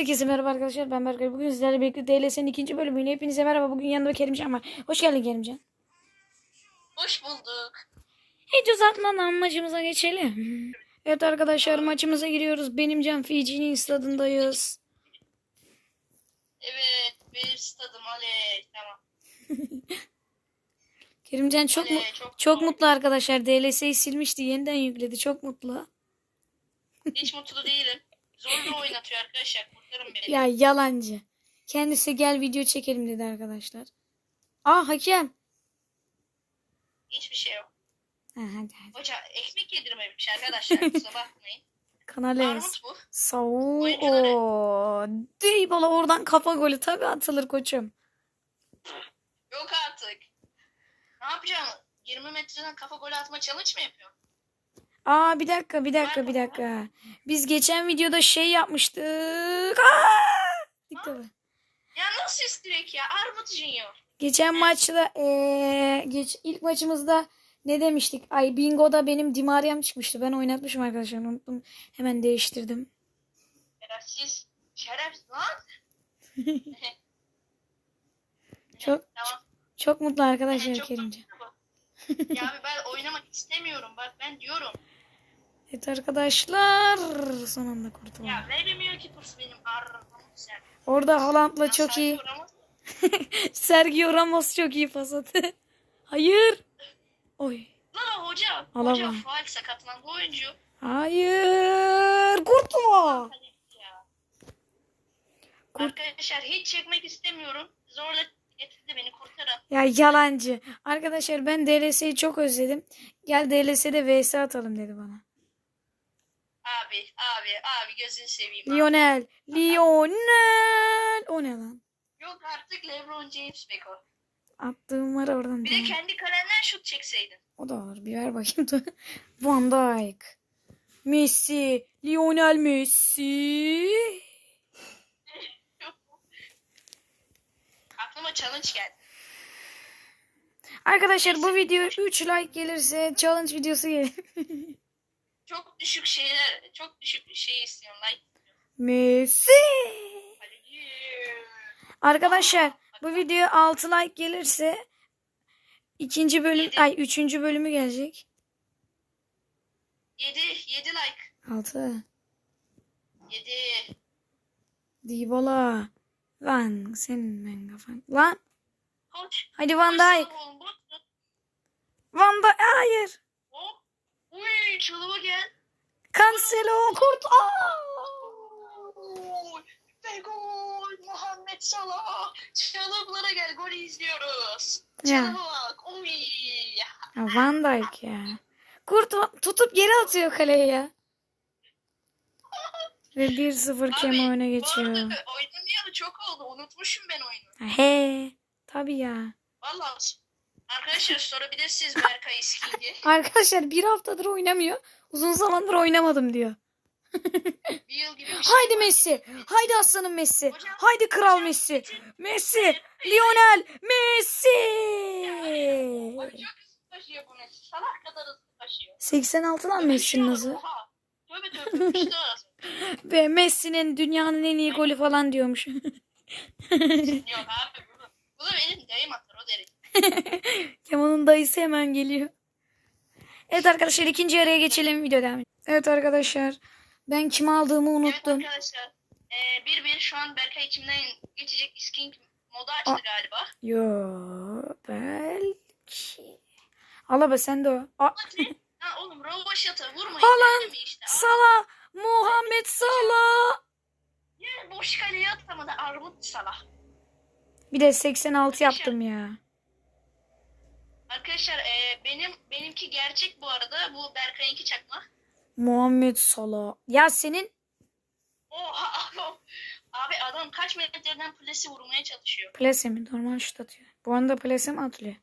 Herkese merhaba arkadaşlar ben Berkay. Bugün sizlerle birlikte DLS'nin ikinci bölümüyle hepinize merhaba. Bugün yanımda Kerimcan var. Hoş geldin Kerimcan. Hoş bulduk. Hiç uzatmadan maçımıza geçelim. Evet arkadaşlar maçımıza giriyoruz. Benim Can Fici'nin stadındayız. Evet, bir stadım oley. Tamam. Kerimcan çok Oley, mu çok çok mutlu arkadaşlar. DLS'yi silmişti. Yeniden yükledi. Çok mutlu. Hiç mutlu değilim. Zorla oynatıyor arkadaşlar. Kurtarın beni. Ya yalancı. Kendisi gel video çekelim dedi arkadaşlar. Aa hakem. Hiçbir şey yok. Ha, hadi hadi. Hoca ekmek yedirmemiş arkadaşlar. Kusura bakmayın. Kanal Ez. Armut bu. Sao. Deybala oradan kafa golü tabii atılır koçum. Yok artık. Ne yapacağım? 20 metreden kafa golü atma challenge mı yapıyor? Aa bir dakika bir dakika bir dakika. Biz geçen videoda şey yapmıştık. Aa! Dikkat. Ya nasıl istirek ya? Armut Junior. Geçen maçta eee, geç ilk maçımızda ne demiştik? Ay bingo'da benim Dimaryam çıkmıştı. Ben oynatmışım arkadaşlar unuttum. Hemen değiştirdim. Şerefsiz. Şerefsiz lan. Çok Tamam. çok mutlu arkadaşlar Çok ya abi ben oynamak istemiyorum. Bak ben diyorum. Evet arkadaşlar son anda kurtuldum. Ya veremiyor ki pus benim sen. Orada Haaland'la çok iyi. Sergio Ramos- Sergio Ramos çok iyi pas attı. Hayır. Oy. Lan hoca. Alamam. Hoca faal sakatlandı oyuncu. Hayır. Kurtulma. Kurt- Arkadaşlar hiç çekmek istemiyorum. Zorla getirdi beni kurtarın. Ya yalancı. Arkadaşlar ben DLS'yi çok özledim. Gel DLS'de vs atalım dedi bana. Abi abi abi gözünü seveyim. abi. Lionel. Lionel. O ne lan? Yok artık LeBron James Beko. Attığım var oradan. Bir de kendi kalenden şut çekseydin. O da olur. Bir ver bakayım. dur. Van Dijk. Messi. Lionel Messi. Aklıma challenge geldi. Arkadaşlar bu video 3 like gelirse challenge videosu gelir. Çok düşük şeyler, çok düşük şey istiyorum. Like. Messi. Arkadaşlar bu video 6 like gelirse ikinci bölüm Yedi. ay üçüncü bölümü gelecek. 7 7 like. 6. 7. Dybala. Van senin ben kafan. Lan Koç. hadi Van Dijk. Van Dijk hayır. Uy çalıma gel. Cancelo kurt. Ve gol Muhammed Salah. Çalımlara gel gol izliyoruz. Ya. Çalıma bak. Oy. Ya Van Dijk ya. Kurt tutup geri atıyor kaleye ya. Ve 1-0 Kemo öne Bu geçiyor. arada oynamayalı çok oldu. Unutmuşum ben oyunu. He. Tabii ya. Vallahi arkadaşlar sorabilirsiniz Berkay İski'yi. Arkadaşlar bir haftadır oynamıyor. Uzun zamandır oynamadım diyor. Bir yıl gibi bir şey Haydi var. Messi. Haydi aslanım Messi. Hocam, Haydi kral hocam, Messi. bütün- Messi. Lionel Messi. Abi çok hızlı taşıyor bu Messi. Salak kadar hızlı taşıyor. 86'dan Messi'nin Öpüşüyorlar, hızı. Tövbe tövbe. Ve Messi'nin dünyanın en iyi golü falan diyormuş. Yok abi. Bunu benim dayım atar o derece. Kemal'ın dayısı hemen geliyor. Evet arkadaşlar ikinci yarıya geçelim video devam. Evet arkadaşlar ben kim aldığımı unuttum. Evet arkadaşlar. Ee, bir bir şu an Berkay içimden geçecek isking modu açtı Aa. galiba. Yo belki. Alaba sen de o. Aa. Ha oğlum Rovaşat'a vurmayın. Haaland, işte. Salah. Muhammed Salah. ya boş kaleye atamadı Armut Salah. Bir de 86 yaptım ya. Arkadaşlar e, benim benimki gerçek bu arada. Bu Berkay'ınki çakma. Muhammed Salah. Ya senin Oha abi adam kaç metreden plesi vurmaya çalışıyor. plase mi? Normal şut atıyor. Bu anda plase mi atılıyor?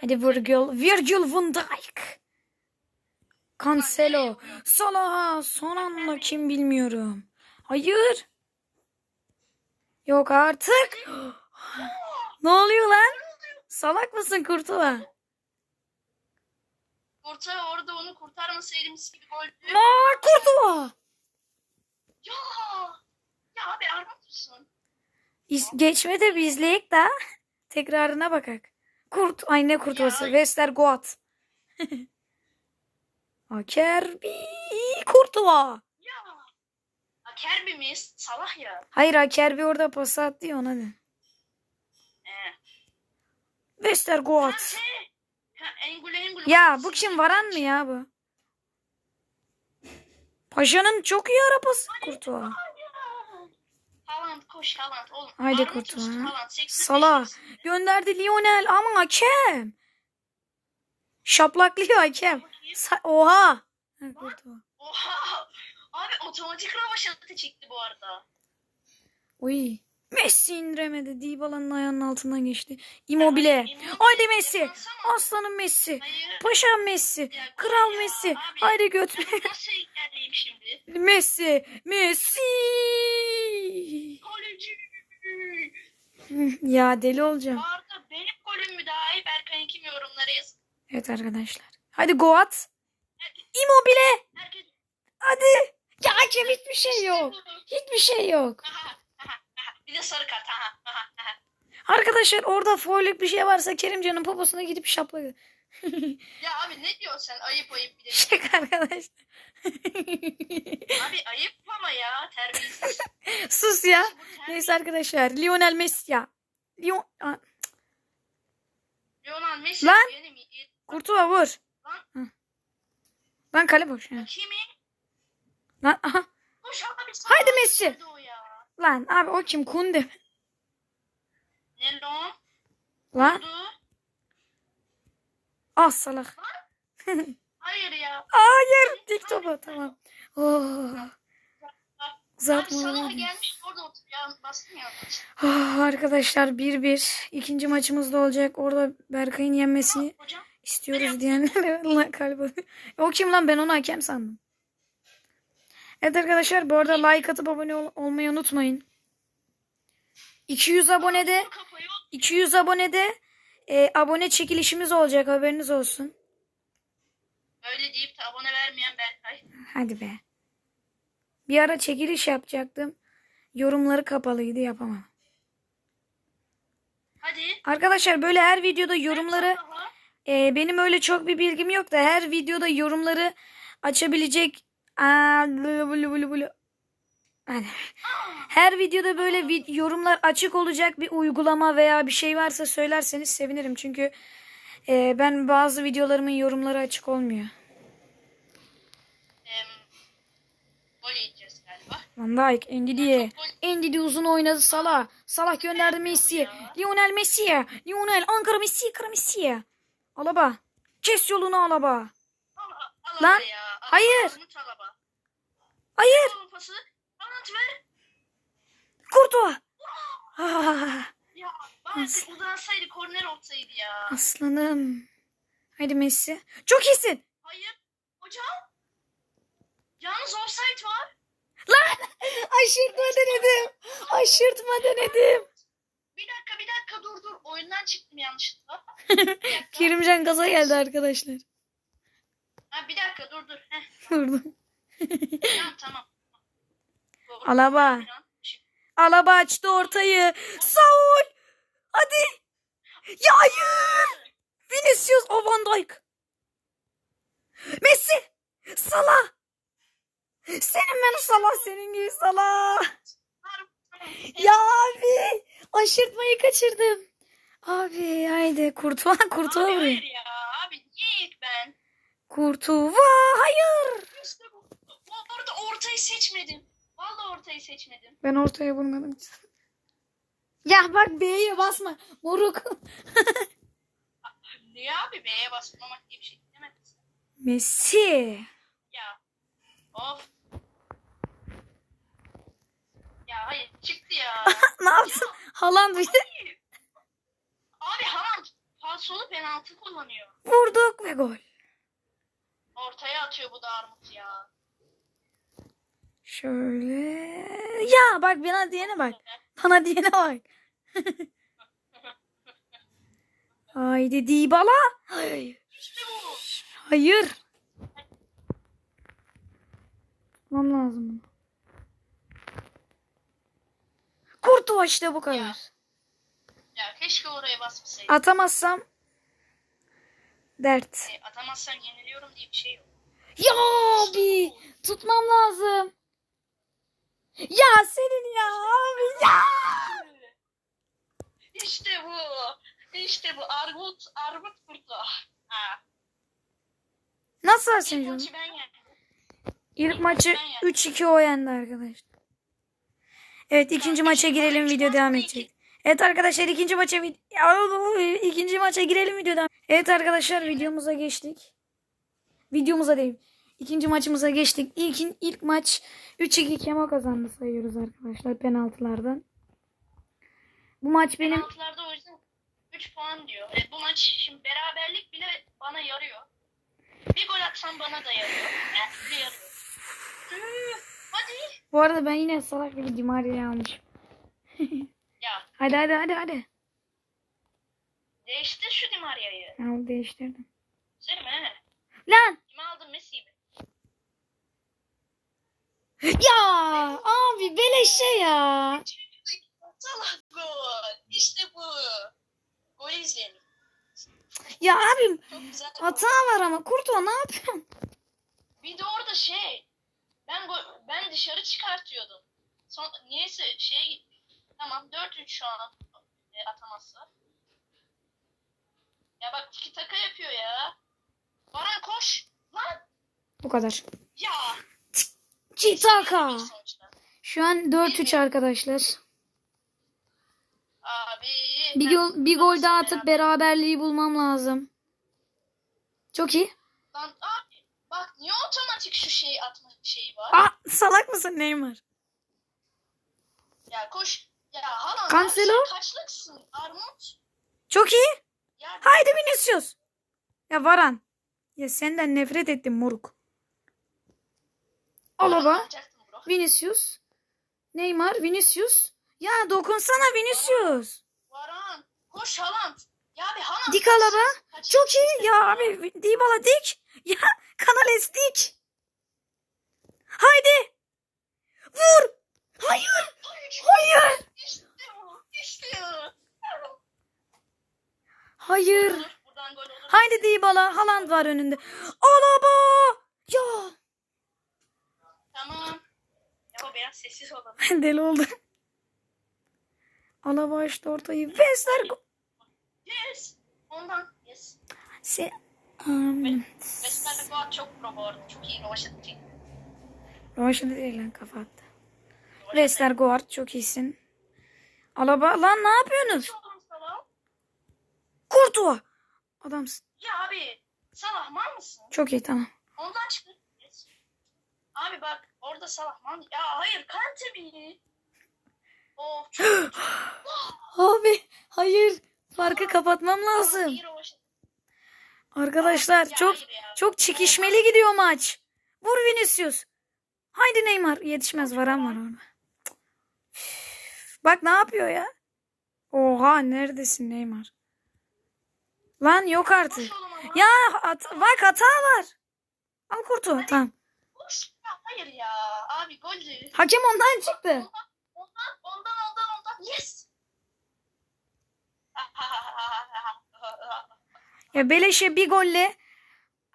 Hadi Virgil. Virgil van Dijk. Cancelo. Salah. Son anda kim bilmiyorum. Hayır. Yok artık. Ne oluyor lan? Salak mısın Kurtula? Kurtula orada onu kurtarmasaydı mis gibi goldü. Aa Kurtula! Ya! Ya abi armut musun? İz, geçme bir izleyek daha. Tekrarına bakak. Kurt, ay ne kurtulası? Westergoat. Akerbi Kurtula. Ya. Akerbi mi? Salah ya. Hayır Akerbi orada pas attı ona ne? Wester Ha, Goat. Ha, Engul Engul. Ya bu kim varan mı ya bu? Paşa'nın çok iyi arabası kurtuva. Haaland koş Haaland oğlum. Haydi? 85 Salah. Gönderdi Lionel ama hakem. Şaplaklıyor hakem. Sa- Oha. Ha, kurtuva. Oha. Abi otomatik rövaşata çekti bu arada. Uy. Messi indiremedi. Dybala'nın ayağının altından geçti. Immobile. Haydi Messi. Aslanım Messi. Paşam Messi. Kral Messi. Haydi götür. Messi. Messi. Ya deli olacağım. Benim golüm mü daha iyi? Berkay'ın kim yorumlara yazın. Evet arkadaşlar. Hadi go at. Immobile. Hadi. Ya hakem hiçbir şey yok. Hiçbir şey yok. Bir de sarı kart. Aha, aha, aha. Arkadaşlar orada folluk bir şey varsa Kerimcan'ın poposuna gidip şapladı. Ya abi ne diyorsun sen? Ayıp ayıp bir de. Şaka arkadaşlar. Abi ayıp ama ya terbiyesiz. Sus ya. Bu terbiye- Neyse arkadaşlar. Lionel Messi ya. Lion... Aa, Lionel Messi Lan! benim. Kurtuğa vur. Lan. Hı. Lan kale boş. ha. Kimi? Lan aha. Koş abi. Haydi Messi. Ya? Lan abi o kim? Kunde. Ne lan? Lan. Ah salak. Hayır ya. Hayır. Dik topu tamam. Oh. Abi Uzatma. Salah gelmiş orada otur. Ya ya. Oh, arkadaşlar 1-1. İkinci maçımız da olacak. Orada Berkay'ın yenmesini Hocam. istiyoruz diyenler Allah kalbi. O kim lan ben onu hakem sandım. Evet arkadaşlar bu arada like atıp abone ol- olmayı unutmayın. 200 abonede Vur kafayı. 200 abonede e, abone çekilişimiz olacak haberiniz olsun. Öyle deyip de abone vermeyen Berkay. Hadi be. Bir ara çekiliş yapacaktım. Yorumları kapalıydı yapamam. Hadi. Arkadaşlar böyle her videoda yorumları e, benim öyle çok bir bilgim yok da her videoda yorumları açabilecek Her videoda böyle vid- yorumlar açık olacak bir uygulama veya bir şey varsa söylerseniz sevinirim. Çünkü e, ben bazı videolarımın yorumları açık olmuyor. Van Dijk, Ndidi. Ndidi uzun oynadı Salah. Salah gönderdi Messi'ye. Lionel Messi'ye. Lionel Ankara Messi, Ankara Messi'ye. Alaba. Kes yolunu Alaba. Al- al Lan, hayır. Hayır. Pası. Haaland ver. Kurtuğa. Ah, Ya bari uzansaydı korner olsaydı ya. aslanım. Haydi Messi. Çok iyisin. Hayır. Hocam. Yalnız offside var. Aşırtma denedim. Aşırtma denedim. Bir dakika bir dakika dur dur. Oyundan çıktım yanlışlıkla. Kerimcan gaza geldi arkadaşlar. Ha, bir dakika dur dur. Heh, Vurdum. Tamam tamam. Doğru. Alaba. Şimdi- Alaba açtı ortayı. Saul. Hadi. Ya hayır. Vinicius o Van Dijk. Messi. Salah. Senin ben Salah senin gibi Salah. Ya abi. Aşırtmayı kaçırdım. Abi haydi kurtuğa kurtuğa Abi vuruyor. hayır ya. Abi niye ben? Kurtuğa hayır. İşte ortayı seçmedim. Vallahi ortayı seçmedim. Ben ortaya vurmadım. Ya bak B'ye basma. Moruk. Niye abi B'ye basmamak diye bir şey demedin sen. Messi. Ya. Of. Ya hayır çıktı ya. ne yaptın? Haaland bir de Hayır. Abi Haaland falsolu penaltı kullanıyor. vurduk ve gol. Ortaya atıyor bu da armut ya. Şöyle. Ya bak bana diyene bak. Bana diyene bak. Haydi Dybala. Hayır. Hayır. Tutmam lazım bunu. Kurtu. Kurtuğa işte bu kadar. Ya. Ya keşke oraya basmasaydım. Atamazsam dert. E, atamazsam yeniliyorum diye bir şey yok. Ya abi tutmam lazım. Ya senin ya abi ya. İşte bu. İşte bu. Armut, armut burada. Ha. Nasıl İlk Asenjo? maçı ben yendim. İlk maçı 3-2 o yendi arkadaşlar. Evet ikinci maça girelim video devam edecek. Evet arkadaşlar ikinci maça vid- Ya, ikinci maça girelim video devam. Evet arkadaşlar videomuza geçtik. Videomuza değil. İkinci maçımıza geçtik. İlk, ilk maç 3-2 Kemo kazandı sayıyoruz arkadaşlar penaltılardan. Bu maç benim Penaltılarda o yüzden 3 puan diyor. E, bu maç şimdi beraberlik bile bana yarıyor. Bir gol atsam bana da yarıyor. Yani size yarıyor. Üf, Hadi. bu arada ben yine salak gibi Di Maria'yı almışım. Ya Hadi hadi hadi hadi. değiştir şu Di Maria'yı. Ya değiştirdim. Söyleme he. Lan Kimi aldın Messi'yi mi? Ya abi beleşe ya. Salak gol. İşte bu. Gol izleyelim. Ya abim hata var ama Kurtuğa ne yapıyorsun? Bir de orada şey. Ben go- ben dışarı çıkartıyordum. Son, niyeyse şey tamam 4-3 şu an e, atamazsa. Ya bak tiki taka yapıyor ya. Baran koş. Lan. Bu kadar. Ya. Çitaka. Sonuçta. Şu an 4-3 arkadaşlar. Abi. Bir, gol, bir gol daha atıp beraber- beraberliği bulmam lazım. Çok iyi. Lan abi. Bak niye otomatik şu şeyi atma şeyi var? Aa salak mısın Neymar? Ya koş. Ya halan. Cancelo? Kaçlıksın? Armut. Çok iyi. Ya Haydi Vinicius. Ya Varan. Ya senden nefret ettim moruk. Alaba. Vinicius. Neymar. Vinicius. Ya dokunsana Vinicius. Varan. Koş Haaland. Ya bir Haaland. Dik Alaba. Çok iyi. Ya abi Dybala dik. Ya Kanales dik. Haydi. Vur. Hayır. Hayır. Hayır. Haydi Dybala. Haaland var önünde. Alaba. Ya. Tamam. Ya biraz sessiz olalım. Deli oldu. Alaba açtı ortayı. Vesler. Yes. Ondan. Yes. Se um, Westler'de Fuat çok pro bu arada. Çok iyi değil. Roşa değil lan kafa attı. Westergaard çok iyisin. Alaba lan ne yapıyorsunuz? Kurtuğa. Adamsın. Ya abi. Salah mal mısın? Çok iyi tamam. Ondan çıktı. Yes. Abi bak orada Salah mal. Ya hayır Kante mi? Of çok kötü. Abi hayır. Farkı kapatmam lazım. Rovaşat. Arkadaşlar çok çok çekişmeli gidiyor maç. Vur Vinicius. Haydi Neymar. Yetişmez varan var orada. Bak ne yapıyor ya? Oha neredesin Neymar? Lan yok artık. Ya at, bak hata var. Al kurtu. Tamam. Hayır ya. Abi goldü. Hakem ondan çıktı. Ondan, ondan, ondan, ondan. Yes. Ya Beleş'e bir golle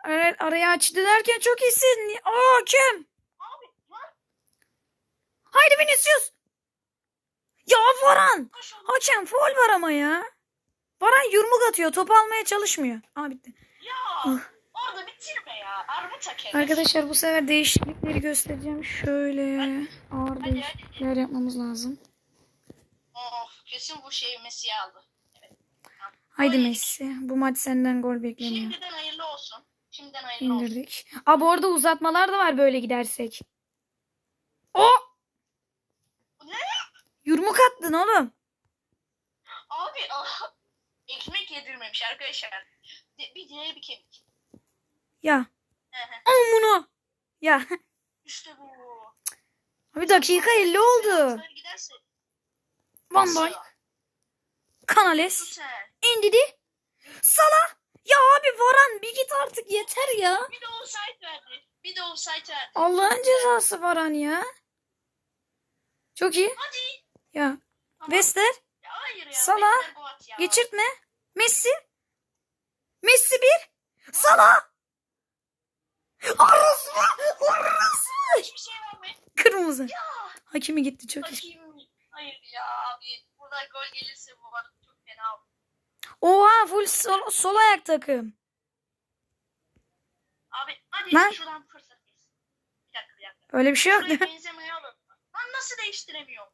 ara- araya açtı derken çok iyisin. Aa hakem. Abi Haydi Vinicius. Ya Varan. Hakem foul var ama ya. Varan yumruk atıyor. Top almaya çalışmıyor. Aa bitti. Ya orada bitirme ya. Armut hakem. Arkadaşlar bu sefer değişiklikleri göstereceğim. Şöyle ağır Hadi, değişiklikler yapmamız lazım. Of kesin bu şeyi Messi aldı. Evet. Haydi Messi. Bu maç senden gol bekleniyor. Şimdiden hayırlı olsun. Şimdiden hayırlı olsun. İndirdik. Aa bu arada uzatmalar da var böyle gidersek. O! Bu ne? Yumruk attın oğlum. Abi ah, ekmek yedirmemiş arkadaşlar. Bir diğeri bir kemik. Ya. Amına. Ya. işte bu. Abi dakika 50 oldu. Van Dijk. Kanales. Güzel. Indidi. Salah. Ya abi Varan bir git artık yeter ya. Bir de offside verdi. Bir de offside verdi. Allah'ın cezası Varan ya. Çok iyi. Hadi. Ya Wester. Ya hayır ya. Boat ya. Geçirtme. Messi. Messi bir. Salah. Arası Arası Hiçbir şey var mı? Kırmızı. Ya. Hakimi gitti çok iyi. Hayır ya abi. Burada gol gelirse bu arada çok fena olur. Oha full sol, sol ayak takım. Abi hadi Lan. şuradan fırsat. Bir dakika bir dakika. Öyle bir şey yok Şurayı alın. Lan nasıl değiştiremiyorum?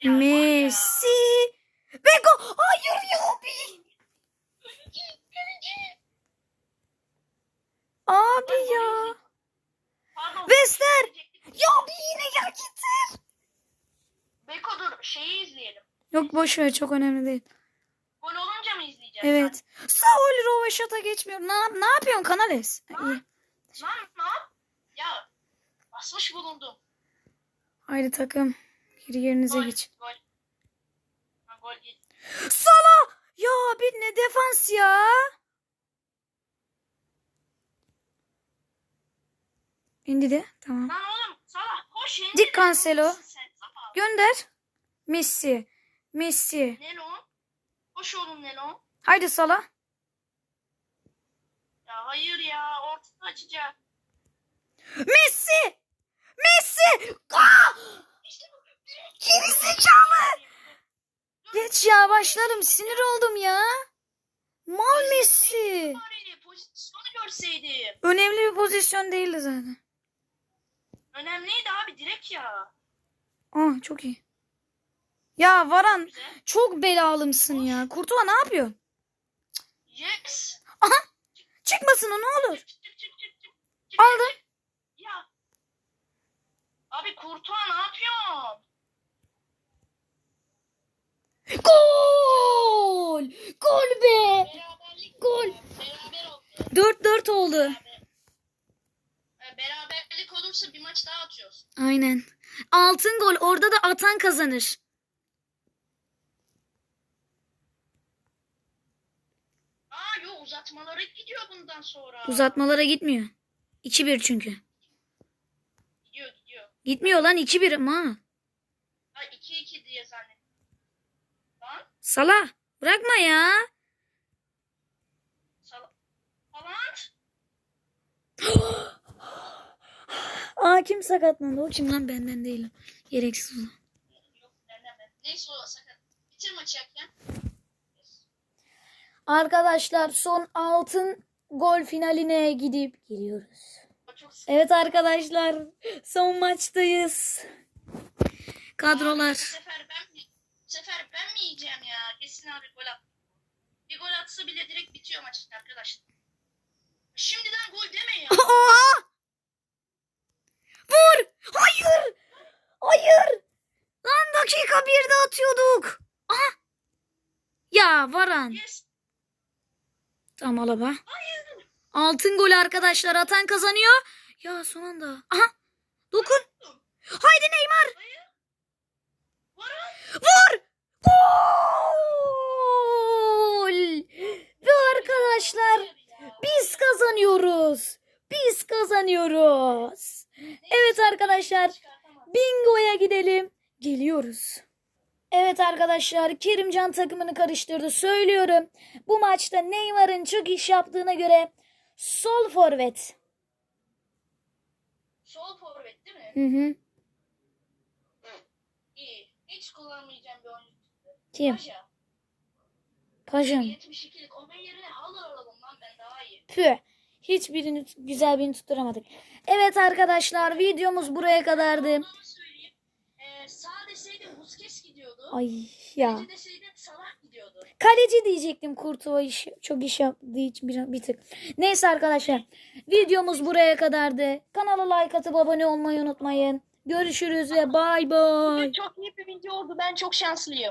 Ya var. Messi. Gol. Hayır ya. Abi ya. Pardon. Diyecektim. Ya bir yine ya getir. Beko dur şeyi izleyelim. Yok boş ver çok önemli değil. Gol olunca mı izleyeceğiz? Evet. Saul Rovaşat'a geçmiyor. Ne, ne yapıyorsun Kanales? İyi. Lan lan ne yap? Ya basmış bulundum. Haydi takım. Geri yerinize Gol. geç. Gol. Ha, gol. Salah. Ya bir ne defans ya. İndi de. Tamam. Lan oğlum Salah koş ya. Dik Cancelo. Gönder. Messi. Messi. Neno. Koş oğlum Neno. Haydi Salah. Ya hayır ya ortada açacak. Messi. Messi. Aa! Geri zekalı. Geç ya başlarım. Sinir oldum ya. Mal Messi. Bari pozisyonu görseydim. Önemli bir pozisyon değildi zaten. Önemliydi abi direkt ya. Ah çok iyi. Ya Varan Güzel. çok belalımsın ya. Kurtuğa ne yapıyorsun? Yes. Aha çıkmasın o ne olur. Çık çık çık çık çık. çık. Aldım. Ya. Abi Kurtuğa ne yapıyorsun? Gol! Gol be! Beraberlik. Gol. Beraber oldu. 4-4 oldu. E, Beraberlik olursa bir maç daha atıyoruz. Aynen. Altın gol orada da atan kazanır. Aa yok uzatmalara gidiyor bundan sonra. Uzatmalara gitmiyor. 2-1 çünkü. Gidiyor gidiyor. Gitmiyor lan 2-1 ama. Ha 2-2 diye zannettim. Lan Salah bırakma ya. sal... Haaland. Aa kim sakatlandı? O kim lan benden değil. Gereksiz. Neyse o sakat. Bitir maçı. Yes. Arkadaşlar son altın gol finaline gidip geliyoruz. Evet arkadaşlar son maçtayız. Kadrolar. Bu sefer ben mi? Bu sefer ben mi yiyeceğim ya? Kesin abi gol at. Bir gol atsa bile direkt bitiyor maç arkadaşlar. Şimdiden gol deme ya. Oha! Vur! Hayır! Hayır! Lan dakika birde atıyorduk. Aha! Ya Varan. Yes. Tamam alaba. Hayır. Altın gol arkadaşlar atan kazanıyor. Ya son anda. Aha! Dokun. Haydi Neymar. Hayır. Varın. Vur! Gol! Ve arkadaşlar biz kazanıyoruz. Biz kazanıyoruz. Evet arkadaşlar bingoya gidelim. Geliyoruz. Evet arkadaşlar Kerimcan takımını karıştırdı. Söylüyorum. Bu maçta Neymar'ın çok iş yaptığına göre sol forvet. Sol forvet değil mi? Hı hı. İyi. Hiç kullanmayacağım bir oyuncu. Kim? Paşa. Paşam. 72'lik. Onun yerine halı alalım lan ben daha iyi. Püh. Hiçbirini güzel birini tutturamadık. Evet arkadaşlar videomuz buraya kadardı. Ee, sağ deseydim Busquets gidiyordu. Ay ya. Kaleci deseydim Salah gidiyordu. Kaleci diyecektim Kurtuva iş, çok iş yaptığı için bir, bir tık. Neyse arkadaşlar videomuz buraya kadardı. Kanala like atıp abone olmayı unutmayın. Görüşürüz ve bay bay. Çok iyi bir video oldu. Ben çok şanslıyım.